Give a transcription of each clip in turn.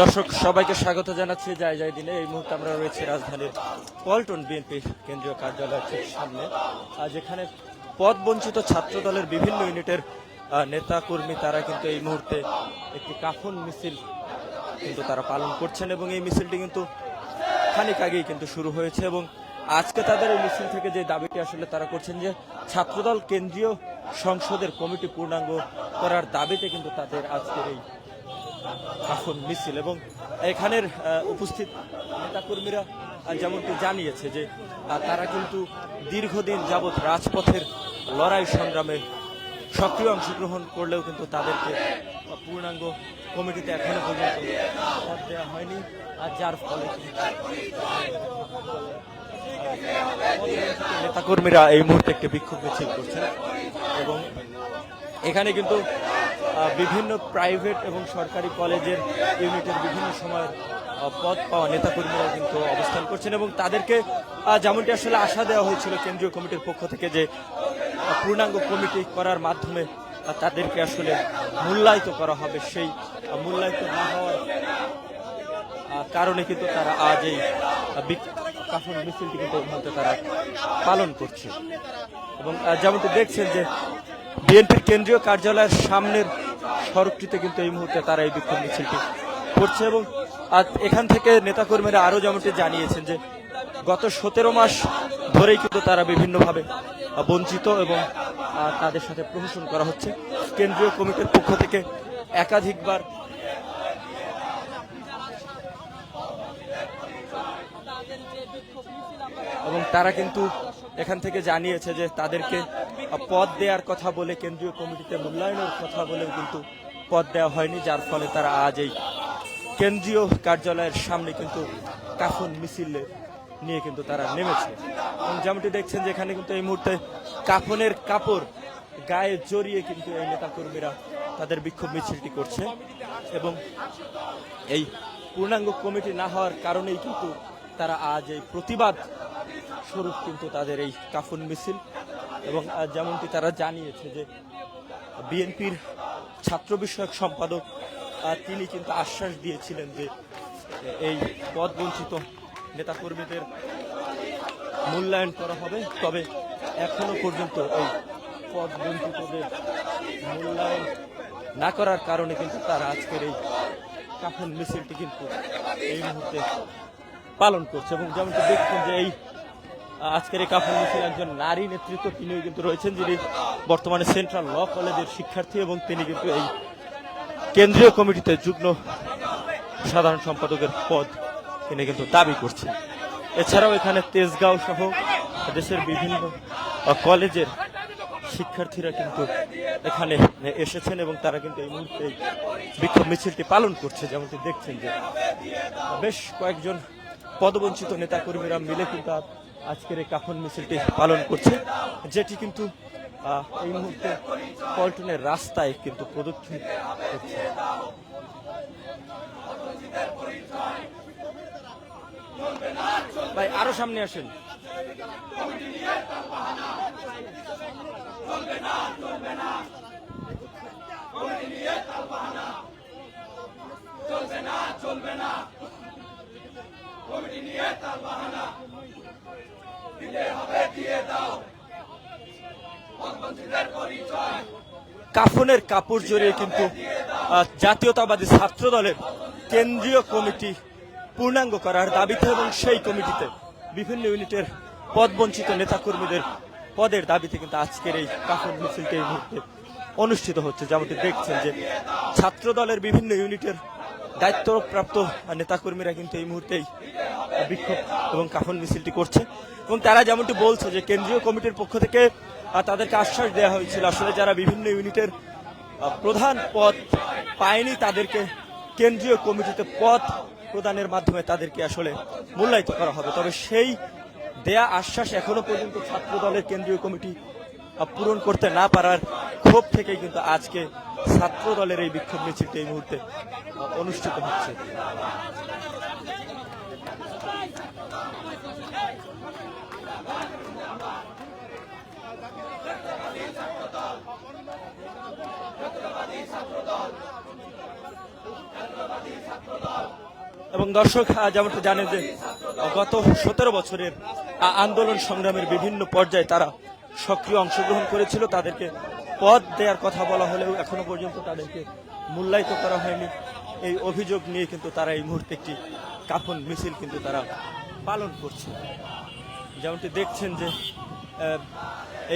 দর্শক, সবাইকে স্বাগত জানাচ্ছি। যায় যায় দিনে এই মুহূর্তে আমরা রয়েছি রাজধানীর পল্টন বিএনপি কেন্দ্রীয় কার্যালয়ের ঠিক সামনে। যেখানে পদ বঞ্চিত ছাত্র দলের বিভিন্ন ইউনিটের নেতা, কর্মী, তারা কিন্তু এই মুহূর্তে একটি কাফন মিছিল কিন্তু তারা পালন করছেন এবং এই মিছিলটি কিন্তু খানিক আগেই কিন্তু শুরু হয়েছে এবং আজকে তাদের এই মিছিল থেকে যে দাবিটি আসলে তারা করছেন যে ছাত্রদল কেন্দ্রীয় সংসদের কমিটি পূর্ণাঙ্গ করার দাবিতে কিন্তু তাদের আজকের এই কাফন মিছিল এবং এখানের উপস্থিত নেতাকর্মীরা যেমনটি জানিয়েছে যে তারা কিন্তু দীর্ঘদিন যাবৎ রাজপথের লড়াই সংগ্রামে সক্রিয় অংশগ্রহণ করলেও কিন্তু তাদেরকে পূর্ণাঙ্গ কমিটিতে এখনও পর্যন্ত পদ দেওয়া হয়নি, আর যার ফলে নেতাকর্মীরা এই মুহূর্তে একটি বিক্ষোভ মিছিল করছেন এবং এখানে কিন্তু বিভিন্ন প্রাইভেট এবং সরকারি কলেজের ইউনিটের বিভিন্ন সময়ের আহ, পদ পাওয়া নেতাকর্মীরা কিন্তু অবস্থান করছেন এবং তাদেরকে যেমনটি আসলে আশা দেওয়া হয়েছিল কেন্দ্রীয় কমিটির পক্ষ থেকে যে পূর্ণাঙ্গ কমিটি করার মাধ্যমে তাদেরকে আসলে মূল্যায়িত করা হবে সেই মূল্যায়িত না হওয়ার কারণে কিন্তু তারা আজ এই কাফন মিছিলটি কিন্তু মুহূর্তে তারা পালন করছে। এবং যেমনটি দেখছেন যে বিএনপির কেন্দ্রীয় কার্যালয়ের সামনের সড়কটিতে কিন্তু এই মুহূর্তে তারা এই বিক্ষোভ মিছিলটি করছে এবং এখান থেকে নেতাকর্মীরা আরও যেমনটি জানিয়েছেন যে গত সতেরো মাস ধরেই কিন্তু তারা বিভিন্নভাবে বঞ্চিত এবং তাদের সাথে প্রহসন করা হচ্ছে। কেন্দ্রীয় কমিটির পক্ষ থেকে একাধিকবার এবং তারা কিন্তু এখান থেকে জানিয়েছে যে তাদেরকে পদ দেওয়ার কথা বলে, কেন্দ্রীয় কমিটিতে মূল্যায়নের কথা বলেও কিন্তু পদ দেওয়া হয়নি, যার ফলে তারা আজ এই কেন্দ্রীয় কার্যালয়ের সামনে কিন্তু কাফন মিছিল নিয়ে কিন্তু তারা নেমেছে। এবং যেমনটি দেখছেন যে এখানে কিন্তু এই মুহূর্তে কাফনের কাপড় গায়ে জড়িয়ে কিন্তু এই নেতাকর্মীরা তাদের বিক্ষোভ মিছিলটি করছে এবং এই পূর্ণাঙ্গ কমিটি না হওয়ার কারণেই কিন্তু তারা আজ এই প্রতিবাদ স্বরূপ কিন্তু তাদের এই কাফন মিছিল। এবং যেমনটি তারা জানিয়েছে যে বিএনপির ছাত্র বিষয়ক সম্পাদক তিনি কিন্তু আশ্বাস দিয়েছিলেন যে, এই পদ বঞ্চিত নেতাকর্মীদের মূল্যায়ন করা হবে। তবে এখনও পর্যন্ত এই পদ বঞ্চিতদের মূল্যায়ন না করার কারণে কিন্তু তারা আজকের এই কাফন মিছিলটি কিন্তু এই মুহূর্তে পালন করছে এবং যেমনটি দেখছেন যে এই আজকের এই কাফন মিছিল একজন নারী নেতৃত্ব তিনিও কিন্তু রয়েছেন, যিনি বর্তমানে সেন্ট্রাল ল কলেজের শিক্ষার্থী এবং তিনি কিন্তু এই কেন্দ্রীয় কমিটিতে যুগ্ম সাধারণ সম্পাদকের পদ তিনি কিন্তু দাবি করছেন। এছাড়াও এখানে তেজগাঁও সহ দেশের বিভিন্ন কলেজের শিক্ষার্থীরা কিন্তু এখানে এসেছেন এবং তারা কিন্তু এই মুহূর্তে বিক্ষোভ মিছিলটি পালন করছে, যেমনটি দেখছেন যে বেশ কয়েকজন পদবঞ্চিত নেতাকর্মীরা মিলে কিন্তু আজকের এই কাফন মিছিলটি পালন করছে, যেটি কিন্তু এই মুহূর্তে পল্টনের রাস্তায় কিন্তু প্রদক্ষিণ করছে। ভাই, আরও সামনে আসেন। কাফনের কাপড় জড়িয়ে কিন্তু জাতীয়তাবাদী ছাত্র দলের কেন্দ্রীয় কমিটি পূর্ণাঙ্গ করার দাবিতে এবং সেই কমিটিতে বিভিন্ন ইউনিটের পদবঞ্চিত নেতাকর্মীদের পদের দাবিতে কিন্তু আজকের এই কাফন মিছিলটি এই মুহূর্তে অনুষ্ঠিত হচ্ছে। যেমনটি দেখছেন যে ছাত্র দলের বিভিন্ন ইউনিটের দায়িত্বপ্রাপ্ত নেতাকর্মীরা কিন্তু এই মুহূর্তেই বিক্ষোভ এবং কাফন মিছিলটি করছে এবং তারা যেমনটি বলছে যে কেন্দ্রীয় কমিটির পক্ষ থেকে তাদেরকে আশ্বাস দেওয়া হয়েছিল। আসলে যারা বিভিন্ন ইউনিটের প্রধান পদ পায়নি, তাদেরকে কেন্দ্রীয় কমিটিতে পদ প্রদানের মাধ্যমে তাদেরকে আসলে মূল্যায়িত করা হবে। তবে সেই দেয়া আশ্বাস এখনও পর্যন্ত ছাত্র দলের কেন্দ্রীয় কমিটি পূরণ করতে না পারার ক্ষোভ থেকেই কিন্তু আজকে ছাত্র দলের এই বিক্ষোভ মিছিলটি এই মুহূর্তে অনুষ্ঠিত হচ্ছে। এবং দর্শক যেমনটা জানেন যে গত সতেরো বছরের আন্দোলন সংগ্রামের বিভিন্ন পর্যায়ে তারা সক্রিয় অংশগ্রহণ করেছিল। তাদেরকে পদ দেওয়ার কথা বলা হলেও এখনও পর্যন্ত তাদেরকে মূল্যায়িত করা হয়নি। এই অভিযোগ নিয়ে কিন্তু তারা এই মুহূর্তে একটি কাফন মিছিল কিন্তু তারা পালন করছে। যেমনটি দেখছেন যে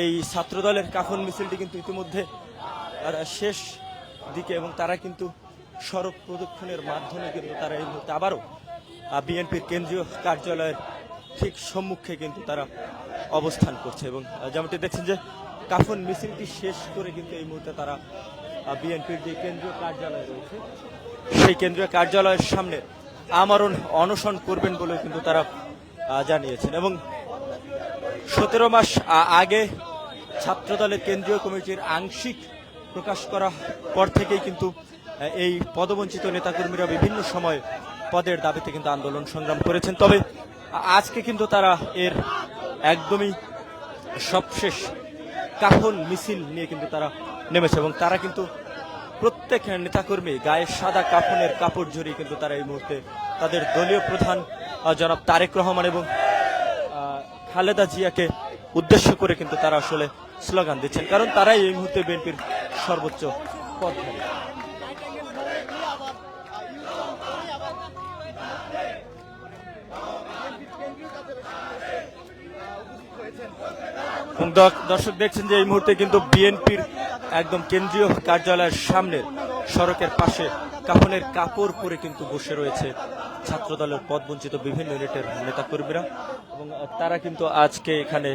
এই ছাত্রদলের কাফন মিছিলটি কিন্তু ইতিমধ্যে শেষ দিকে এবং তারা কিন্তু সড়ক প্রদক্ষিণের মাধ্যমে কিন্তু তারা এই মুহূর্তে আবারও বিএনপির কেন্দ্রীয় কার্যালয়ের ঠিক সম্মুখে কিন্তু তারা অবস্থান করছে এবং যেমনটি দেখছেন যে কাফন মিছিলটি শেষ করে কিন্তু এই মুহূর্তে তারা বিএনপির যে কেন্দ্রীয় কার্যালয় রয়েছে, সেই কেন্দ্রীয় কার্যালয়ের সামনে আমরণ অনশন করবেন বলেও কিন্তু তারা জানিয়েছেন এবং সতেরো মাস আগে ছাত্রদলের কেন্দ্রীয় কমিটির আংশিক প্রকাশ করা পর থেকেই কিন্তু এই পদবঞ্চিত নেতাকর্মীরা বিভিন্ন সময় পদের দাবিতে কিন্তু আন্দোলন সংগ্রাম করেছেন। তবে আজকে কিন্তু তারা এর একদমই সবশেষ কাফন মিছিল নিয়ে কিন্তু তারা নেমেছে এবং তারা কিন্তু প্রত্যেক নেতাকর্মী গায়ে সাদা কাফনের কাপড় জড়িয়ে কিন্তু তারা এই মুহূর্তে তাদের দলীয় প্রধান জনাব তারেক রহমান এবং খালেদা জিয়াকে উদ্দেশ্য করে কিন্তু তারা আসলে স্লোগান দিচ্ছেন। কারণ তারাই এই মুহূর্তে বিএনপির সর্বোচ্চ পদধারী এবং দর্শক দেখছেন যে এই মুহূর্তে কিন্তু বিএনপির একদম কেন্দ্রীয় কার্যালয়ের সামনে সড়কের পাশে কাফনের কাপড় পরে কিন্তু বসে রয়েছে ছাত্রদলের পদবঞ্চিত বিভিন্ন ইউনিটের নেতাকর্মীরা এবং তারা কিন্তু আজকে এখানে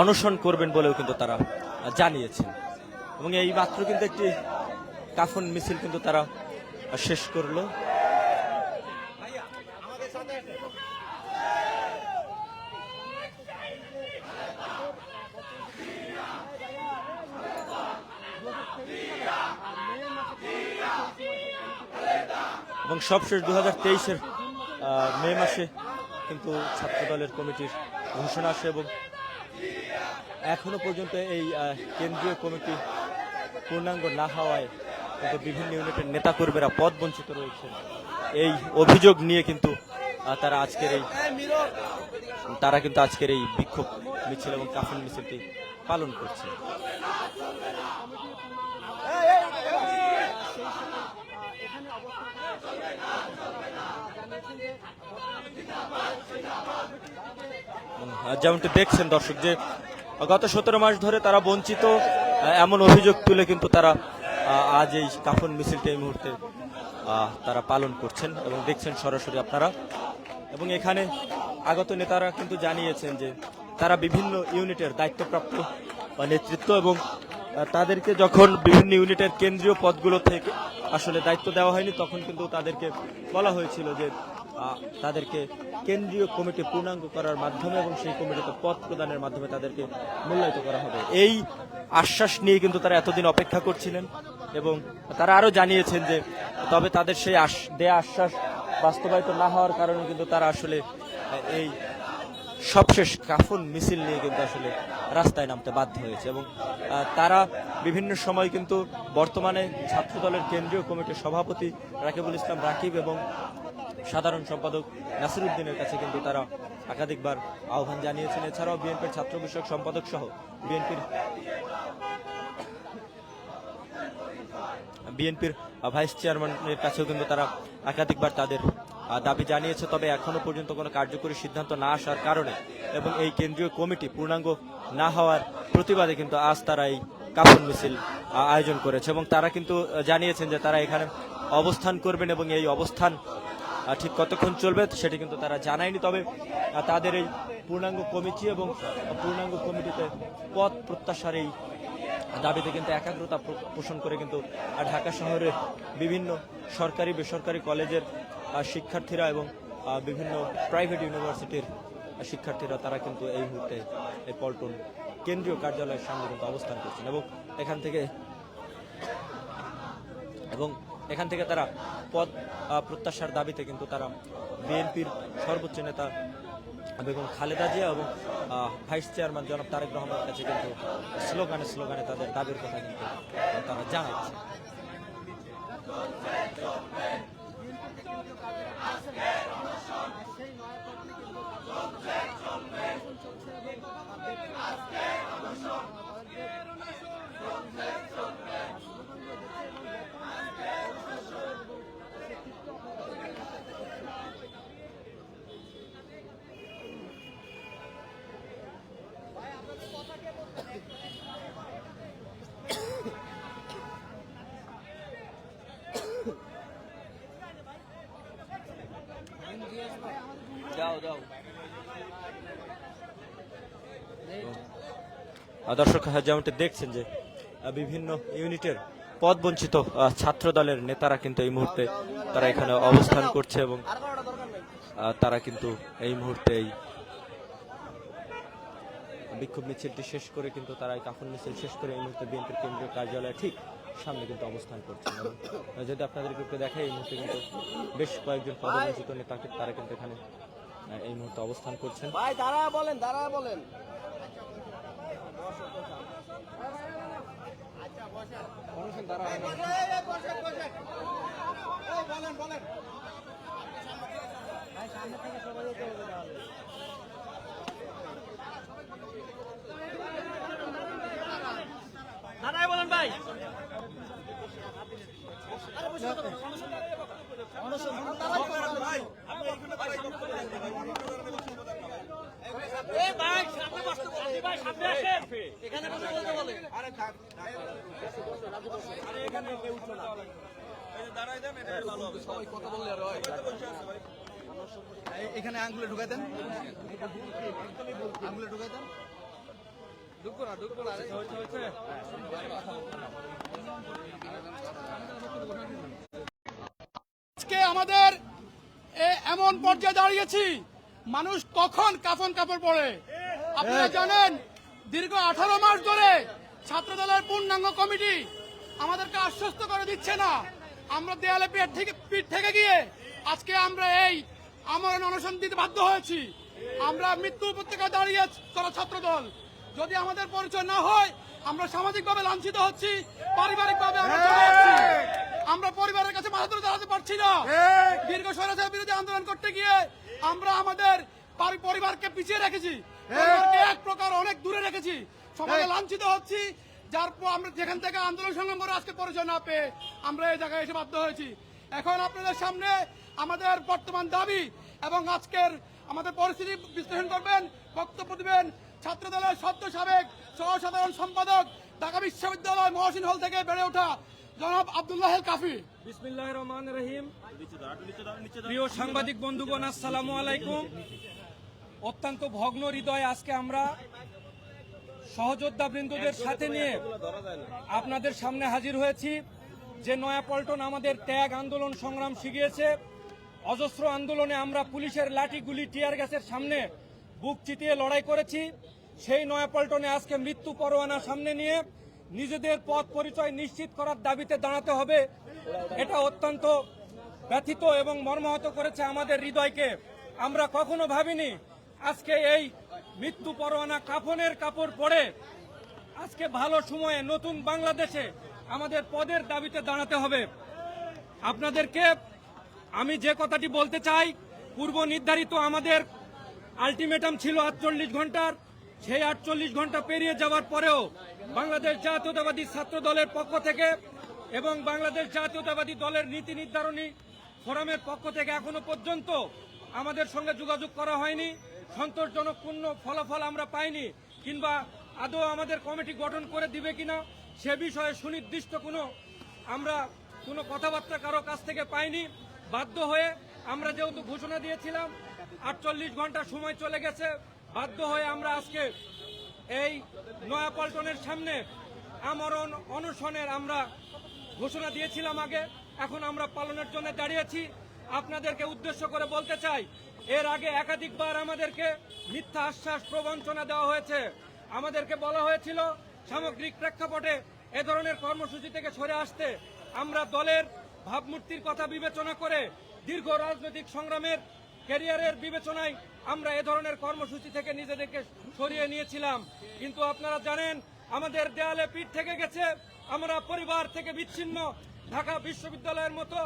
অনশন করবেন বলেও কিন্তু তারা জানিয়েছেন। এবং এই মাত্র কিন্তু একটি কাফন মিছিল কিন্তু তারা শেষ করল। এবং সবশেষ দু হাজার তেইশের মে মাসে কিন্তু ছাত্রদলের কমিটির ঘোষণা আসে এবং এখনও পর্যন্ত এই কেন্দ্রীয় কমিটি পূর্ণাঙ্গ না হওয়ায় কিন্তু বিভিন্ন ইউনিটের নেতাকর্মীরা পদ বঞ্চিত রয়েছে। এই অভিযোগ নিয়ে কিন্তু তারা আজকের এই, তারা কিন্তু আজকের এই বিক্ষোভ মিছিল এবং কাফন মিছিলটি পালন করছে। যেমনটি দেখছেন দর্শক যে গত সতেরো মাস ধরে তারা বঞ্চিত এমন অভিযোগ তুলে কিন্তু তারা আজ এই কাফন মিছিলটি এই মুহূর্তে তারা পালন করছেন এবং দেখছেন সরাসরি আপনারা। এবং এখানে আগত নেতারা কিন্তু জানিয়েছেন যে তারা বিভিন্ন ইউনিটের দায়িত্বপ্রাপ্ত নেতৃত্ব এবং তাদেরকে যখন বিভিন্ন ইউনিটের কেন্দ্রীয় পদগুলো থেকে আসলে দায়িত্ব দেওয়া হয়নি, তখন কিন্তু তাদেরকে বলা হয়েছিল যে তাদেরকে কেন্দ্রীয় কমিটি পূর্ণাঙ্গ করার মাধ্যমে এবং সেই কমিটিতে পদ প্রদানের মাধ্যমে তাদেরকে মূল্যায়িত করা হবে। এই আশ্বাস নিয়ে কিন্তু তারা এতদিন অপেক্ষা করছিলেন এবং তারা আরও জানিয়েছেন যে তবে তাদের সেই দেয়া আশ্বাস বাস্তবায়িত না হওয়ার কারণে কিন্তু তারা আসলে এই সবশেষ কাফন মিছিল নিয়ে কিন্তু আসলে রাস্তায় নামতে বাধ্য হয়েছে এবং তারা বিভিন্ন সময় কিন্তু বর্তমানে ছাত্র দলের কেন্দ্রীয় কমিটির সভাপতি রাকিবুল ইসলাম রাকিব এবং সাধারণ সম্পাদক নাসিরুদ্দিনের কাছে কিন্তু তারা একাধিকবার আহ্বান জানিয়েছেন। এছাড়াও বিএনপির ছাত্র বিষয়ক সম্পাদক সহ বিএনপির বিএনপির ভাইস চেয়ারম্যানের কাছেও কিন্তু তারা একাধিকবার তাদের দাবি জানিয়েছে। তবে এখনও পর্যন্ত কোনো কার্যকরী সিদ্ধান্ত না আসার কারণে এবং এই কেন্দ্রীয় কমিটি পূর্ণাঙ্গ না হওয়ার প্রতিবাদে কিন্তু আজ তারা এই কাফন মিছিল আয়োজন করেছে এবং তারা কিন্তু জানিয়েছেন যে তারা এখানে অবস্থান করবেন এবং এই অবস্থান ঠিক কতক্ষণ চলবে সেটি কিন্তু তারা জানায়নি। তবে তাদের এই পূর্ণাঙ্গ কমিটি এবং পূর্ণাঙ্গ কমিটিতে পথ প্রত্যাশার এই দাবিতে কিন্তু একাগ্রতা পোষণ করে কিন্তু ঢাকা শহরের বিভিন্ন সরকারি, বেসরকারি কলেজের শিক্ষার্থীরা এবং বিভিন্ন প্রাইভেট ইউনিভার্সিটির শিক্ষার্থীরা তারা কিন্তু এই মুহূর্তে এই পল্টন কেন্দ্রীয় কার্যালয়ের সামনে কিন্তু অবস্থান করছেন এবং এখান থেকে এবং এখান থেকে তারা পদ প্রত্যাশার দাবিতে কিন্তু তারা বিএনপির সর্বোচ্চ নেতা বেগম খালেদা জিয়া এবং ভাইস চেয়ারম্যান জনাব তারেক রহমানের কাছে কিন্তু স্লোগানে স্লোগানে তাদের দাবির কথা কিন্তু তারা জানাচ্ছে। দর্শক আহ, যেমনটি দেখছেন যে বিভিন্ন ইউনিটের পদ বঞ্চিত আহ, ছাত্র দলের নেতারা কিন্তু এই মুহূর্তে তারা এখানে অবস্থান করছে এবং তারা কিন্তু এই মুহূর্তে এই বিক্ষোভ মিছিলটি শেষ করে কিন্তু তারা এই কাফন মিছিল শেষ করে এই মুহূর্তে বিএনপির কেন্দ্রীয় কার্যালয়ে ঠিক সামনে কিন্তু অবস্থান করছেন। এবং যদি আপনাদেরকে একটু দেখাই এই মুহূর্তে কিন্তু বেশ কয়েকজন পদবঞ্চিত নেতা তারা কিন্তু এখানে এই মুহূর্তে অবস্থান করছেন। ভাই দাঁড়া বলেন দাঁড়া বলেন। দাঁড়াই বলেন ভাই এখানে বসে বলতে বলে। এই- এখানে আঙ্গুলে ঢুকাই দেন। আঙ্গুলে ঢুকাই দেন। আজকে আমাদের এ- এমন পর্যায়ে দাঁড়িয়েছি মানুষ কখন কাফন কাপড় পরে? আপনারা জানেন দীর্ঘ আঠারো মাস ধরে ছাত্র দলের পূর্ণাঙ্গ কমিটি আমাদেরকে আশ্বস্ত করে দিচ্ছে না। আমরা দেয়ালে পিঠ থেকে পিঠ থেকে গিয়ে আজকে আমরা এই আমরণ অনশন দিতে বাধ্য হয়েছি। আমরা মৃত্যু উপত্যকায় দাঁড়িয়ে করা ছাত্র দল যদি আমাদের পরিচয় না হয় আমরা সামাজিকভাবে লাঞ্ছিত হচ্ছি পারিবারিকভাবে আমরা আমরা পরিবারের কাছে মাথা তুলে দাঁড়াতে পারছি না। দীর্ঘ স্বৈরাচার বিরোধী আন্দোলন করতে গিয়ে আমরা আমাদের পরিবারকে পিছিয়ে রেখেছি। পরিবারকে এক প্রকার অনেক দূরে রেখেছি। সমাজে লাঞ্ছিত হচ্ছি যার পর আমরা যেখান থেকে আন্দোলন সংগ্রাম করে আজকে পরিচয় না পেয়ে আমরা এই জায়গায় এসে বাধ্য হয়েছি। এখন আপনাদের সামনে আমাদের বর্তমান দাবি এবং আজকের আমাদের পরিস্থিতি বিশ্লেষণ করবেন, বক্তব্য দিবেন ছাত্র দলের সদ্য সাবেক সহ সাধারণ সম্পাদক ঢাকা বিশ্ববিদ্যালয় মহসিন হল থেকে বেড়ে ওঠা জনাব আব্দুল্লাহ কাফি। বিসমিল্লাহ রহমান রহিম। প্রিয় সাংবাদিক বন্ধুগণ, আসসালামু আলাইকুম। অত্যন্ত ভগ্ন হৃদয় আজকে আমরা সহযোদ্ধা বৃন্দদের সাথে নিয়ে আপনাদের সামনে হাজির হয়েছি। যে নয়াপল্টন আমাদের ত্যাগ আন্দোলন সংগ্রাম শিখিয়েছে, অজস্র আন্দোলনে আমরা পুলিশের লাঠি গুলি টিয়ার গ্যাসের সামনে বুক চিতিয়ে লড়াই করেছি। সেই নয়াপল্টনে আজকে মৃত্যু পরোয়ানা সামনে নিয়ে নিজেদের পথ পরিচয় নিশ্চিত করার দাবিতে দাঁড়াতে হবে, এটা অত্যন্ত ব্যথিত এবং মর্মাহত করেছে আমাদের হৃদয়কে। আমরা কখনো ভাবিনি আজকে এই মৃত্যু পরোয়ানা কাফনের কাপড় পরে আজকে ভালো সময়ে নতুন বাংলাদেশে আমাদের পদের দাবিতে দাঁড়াতে হবে। আপনাদেরকে আমি যে কথাটি বলতে চাই, পূর্ব নির্ধারিত আমাদের আলটিমেটাম ছিল আটচল্লিশ ঘণ্টার, সেই আটচল্লিশ ঘণ্টা পেরিয়ে যাওয়ার পরেও বাংলাদেশ জাতীয়তাবাদী ছাত্র দলের পক্ষ থেকে এবং বাংলাদেশ জাতীয়তাবাদী দলের নীতি নির্ধারণী ফোরামের পক্ষ থেকে এখনও পর্যন্ত আমাদের সঙ্গে যোগাযোগ করা হয়নি। সন্তোষজনক পূর্ণ ফলাফল আমরা পাইনি, কিংবা আদৌ আমাদের কমিটি গঠন করে দিবে কিনা, সে বিষয়ে সুনির্দিষ্ট কোনো আমরা কোনো কথাবার্তা কারও কাছ থেকে পাইনি। বাধ্য হয়ে আমরা যেহেতু ঘোষণা দিয়েছিলাম, আটচল্লিশ ঘণ্টা সময় চলে গেছে, বাধ্য হয়ে আমরা আজকে এই নয়াপল্টনের সামনে আমরণ অনশনের আমরা ঘোষণা দিয়েছিলাম আগে, এখন আমরা পালনের জন্য দাঁড়িয়েছি আপনাদেরকে উদ্দেশ্য করে বলতে চাই এর আগে একাধিকবার আমাদেরকে মিথ্যা আশ্বাস, প্রবঞ্চনা দেওয়া হয়েছে। আমাদেরকে বলা হয়েছিল, সামগ্রিক প্রেক্ষাপটে এ ধরনের কর্মসূচি থেকে সরে আসতে আমরা দলের ভাবমূর্তির কথা বিবেচনা করে দীর্ঘ রাজনৈতিক সংগ্রামের, ক্যারিয়ারের বিবেচনায় আমরা এ ধরনের কর্মসূচি থেকে নিজেদেরকে সরিয়ে নিয়েছিলাম। কিন্তু আপনারা জানেন, আমাদের দেয়ালে পিঠ থেকে গেছে, আমরা পরিবার থেকে বিচ্ছিন্ন। ঢাকা বিশ্ববিদ্যালয়ের মতো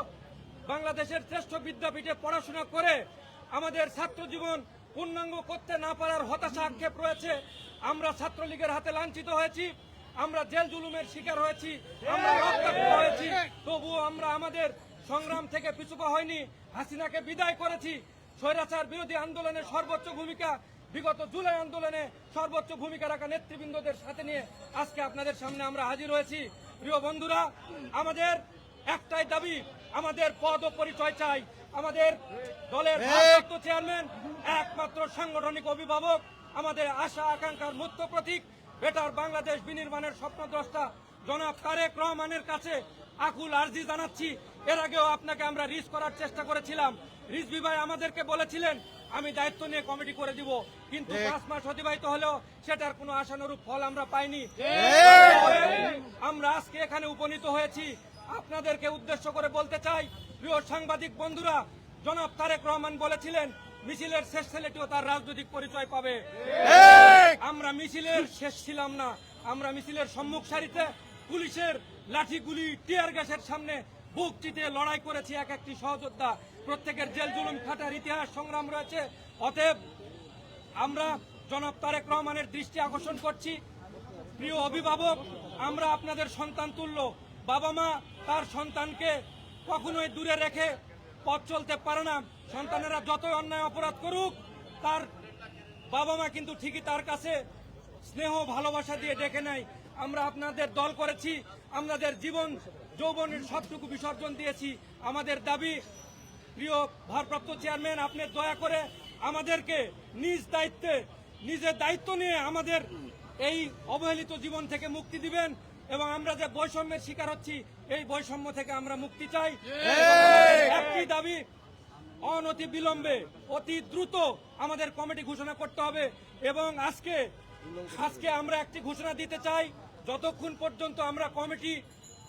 বাংলাদেশের শ্রেষ্ঠ বিদ্যাপীঠে পড়াশোনা করে আমাদের ছাত্র জীবন পূর্ণাঙ্গ করতে না পারার হতাশা আক্ষেপ রয়েছে। আমরা ছাত্রলীগের হাতে লাঞ্ছিত হয়েছি। আমরা জেল জুলুমের শিকার হয়েছি। আমরা হয়েছি। তবুও আমরা আমাদের সংগ্রাম থেকে পিছুপা হয়নি। হাসিনাকে বিদায় করেছি। স্বৈরাচার বিরোধী আন্দোলনের সর্বোচ্চ ভূমিকা বিগত জুলাই আন্দোলনে সর্বোচ্চ ভূমিকা রাখা নেতৃবৃন্দদের সাথে নিয়ে আজকে আপনাদের সামনে আমরা হাজির হয়েছি। প্রিয় বন্ধুরা, আমাদের একটাই দাবি, আমাদের পদ ও পরিচয় চাই। আমাদের দলের ভারপ্রাপ্ত চেয়ারম্যান একমাত্র সাংগঠনিক অভিভাবক আমাদের আশা আকাঙ্ক্ষার মুক্ত প্রতীক বেটার বাংলাদেশ বিনির্মাণের স্বপ্নদ্রষ্টা জনাব তারেক রহমানের কাছে আকুল আর্জি জানাচ্ছি। এর আগেও আপনাকে আমরা রিস করার চেষ্টা করেছিলাম। রিজভি ভাই আমাদেরকে বলেছিলেন আমি দায়িত্ব নিয়ে কমিটি করে দিব। কিন্তু পাঁচ মাস অতিবাহিত হলেও সেটার কোনো আশানুরূপ ফল আমরা পাইনি। আমরা আজকে এখানে উপনীত হয়েছি। আপনাদেরকে উদ্দেশ্য করে বলতে চাই প্রিয় সাংবাদিক বন্ধুরা জনাব তারেক রহমান বলেছিলেন মিছিলের শেষ ছেলেটিও তার রাজনৈতিক পরিচয় পাবে। আমরা মিছিলের শেষ ছিলাম না আমরা মিছিলের সম্মুখ সারিতে পুলিশের লাঠিগুলি টিয়ার গ্যাসের সামনে বুক চিতে লড়াই করেছি এক একটি সহযোদ্ধা। প্রত্যেকের জেল জুলুম খাটার ইতিহাস সংগ্রাম রয়েছে। অতএব আমরা জনাব তারেক রহমানের দৃষ্টি আকর্ষণ করছি। প্রিয় অভিভাবক আমরা আপনাদের সন্তান তুল্য। বাবা মা তার সন্তানকে কখনোই দূরে রেখে পথ চলতে পারে না। সন্তানেরা যতই অন্যায় অপরাধ করুক, তার বাবা মা কিন্তু ঠিকই তার কাছে স্নেহ, ভালোবাসা দিয়ে ডেকে নেয়। আমরা আপনাদের দল করেছি, আপনাদের জীবন, যৌবনের সবটুকু বিসর্জন দিয়েছি। আমাদের দাবি, প্রিয় ভারপ্রাপ্ত চেয়ারম্যান, আপনি দয়া করে আমাদেরকে নিজ দায়িত্বে, নিজের দায়িত্ব নিয়ে আমাদের এই অবহেলিত জীবন থেকে মুক্তি দিবেন এবং আমরা যে বৈষম্যের শিকার হচ্ছি এই বৈষম্য থেকে আমরা মুক্তি চাই। একটি দাবি অনতি বিলম্বে অতি দ্রুত আমাদের কমিটি ঘোষণা করতে হবে এবং আজকে আজকে আমরা একটি ঘোষণা দিতে চাই যতক্ষণ পর্যন্ত আমরা কমিটি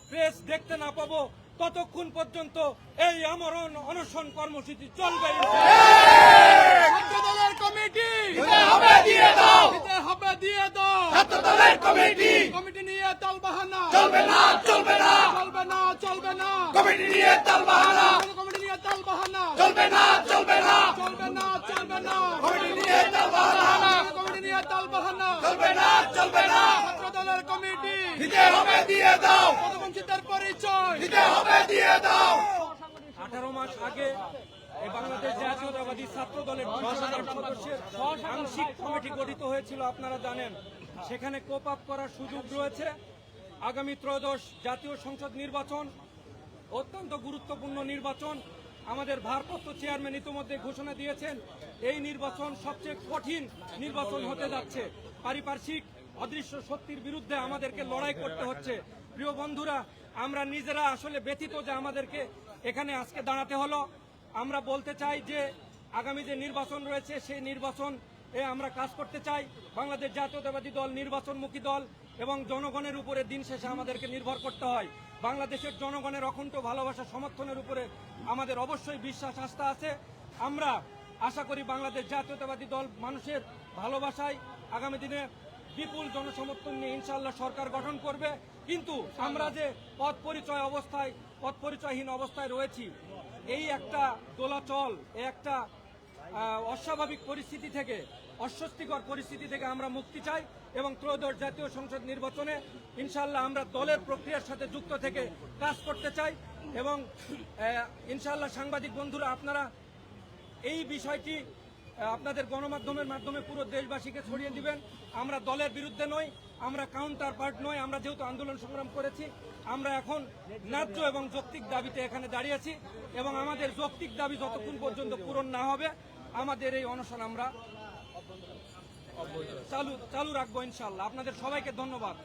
প্রেস দেখতে না পাবো ততক্ষণ পর্যন্ত এই আমরণ অনশন কর্মসূচি চলবে? ছাত্র দলের কমিটি হবে দিয়ে দাও! হবে দিয়ে দাও! ছাত্র কমিটি! কমিটি নিয়ে চলবে না চলবে না! চলবে না চলবে না! কমিটি নিয়ে কমিটি নিয়ে তাল চলবে না চলবে না! চলবে না চলবে না! কমিটি নিয়ে তাল বাহানা! কমিটি নিয়ে তাল চলবে না চলবে না ছাত্র দলের কমিটি। দিতে হবে দিয়ে দাও। পদবঞ্চিতের পরিচয়। দিতে হবে দিয়ে দাও। আঠারো মাস আগে বাংলাদেশ জাতীয়তাবাদী ছাত্র দলের সদস্যের আংশিক কমিটি গঠিত হয়েছিল আপনারা জানেন। সেখানে কোপ আপ করার সুযোগ রয়েছে। আগামী ত্রয়োদশ জাতীয় সংসদ নির্বাচন অত্যন্ত গুরুত্বপূর্ণ নির্বাচন। আমাদের ভারপ্রাপ্ত চেয়ারম্যান ইতিমধ্যে ঘোষণা দিয়েছেন এই নির্বাচন সবচেয়ে কঠিন নির্বাচন হতে যাচ্ছে। পারিপার্শ্বিক অদৃশ্য শক্তির বিরুদ্ধে আমাদেরকে লড়াই করতে হচ্ছে। প্রিয় বন্ধুরা, আমরা নিজেরা আসলে ব্যথিত যে আমাদেরকে এখানে আজকে দাঁড়াতে হলো। আমরা বলতে চাই যে, আগামী যে নির্বাচন রয়েছে, সেই নির্বাচন এ আমরা কাজ করতে চাই। বাংলাদেশ জাতীয়তাবাদী দল নির্বাচনমুখী দল এবং জনগণের উপরে দিন শেষে আমাদেরকে নির্ভর করতে হয়। বাংলাদেশের জনগণের অখণ্ড ভালোবাসা সমর্থনের উপরে আমাদের অবশ্যই বিশ্বাস, আস্থা আছে। আমরা আশা করি বাংলাদেশ জাতীয়তাবাদী দল মানুষের ভালোবাসায় আগামী দিনে বিপুল জনসমর্থন নিয়ে ইনশাল্লাহ সরকার গঠন করবে। কিন্তু আমরা যে পথ পরিচয় অবস্থায় পথ পরিচয়হীন অবস্থায় রয়েছি, এই একটা দোলাচল একটা অস্বাভাবিক পরিস্থিতি থেকে, অস্বস্তিকর পরিস্থিতি থেকে আমরা মুক্তি চাই এবং ত্রয়োদশ জাতীয় সংসদ নির্বাচনে ইনশাল্লাহ আমরা দলের প্রক্রিয়ার সাথে যুক্ত থেকে কাজ করতে চাই এবং ইনশাল্লাহ সাংবাদিক বন্ধুরা, আপনারা এই বিষয়টি আপনাদের গণমাধ্যমের মাধ্যমে পুরো দেশবাসীকে ছড়িয়ে দিবেন। আমরা দলের বিরুদ্ধে নই, আমরা কাউন্টার পার্ট নই, আমরা যেহেতু আন্দোলন সংগ্রাম করেছি, আমরা এখন ন্যায্য এবং যৌক্তিক দাবিতে এখানে দাঁড়িয়েছি এবং আমাদের যৌক্তিক দাবি যতক্ষণ পর্যন্ত পূরণ না হবে, আমাদের এই অনশন আমরা চালু চালু রাখব ইনশাল্লাহ আপনাদের সবাইকে ধন্যবাদ।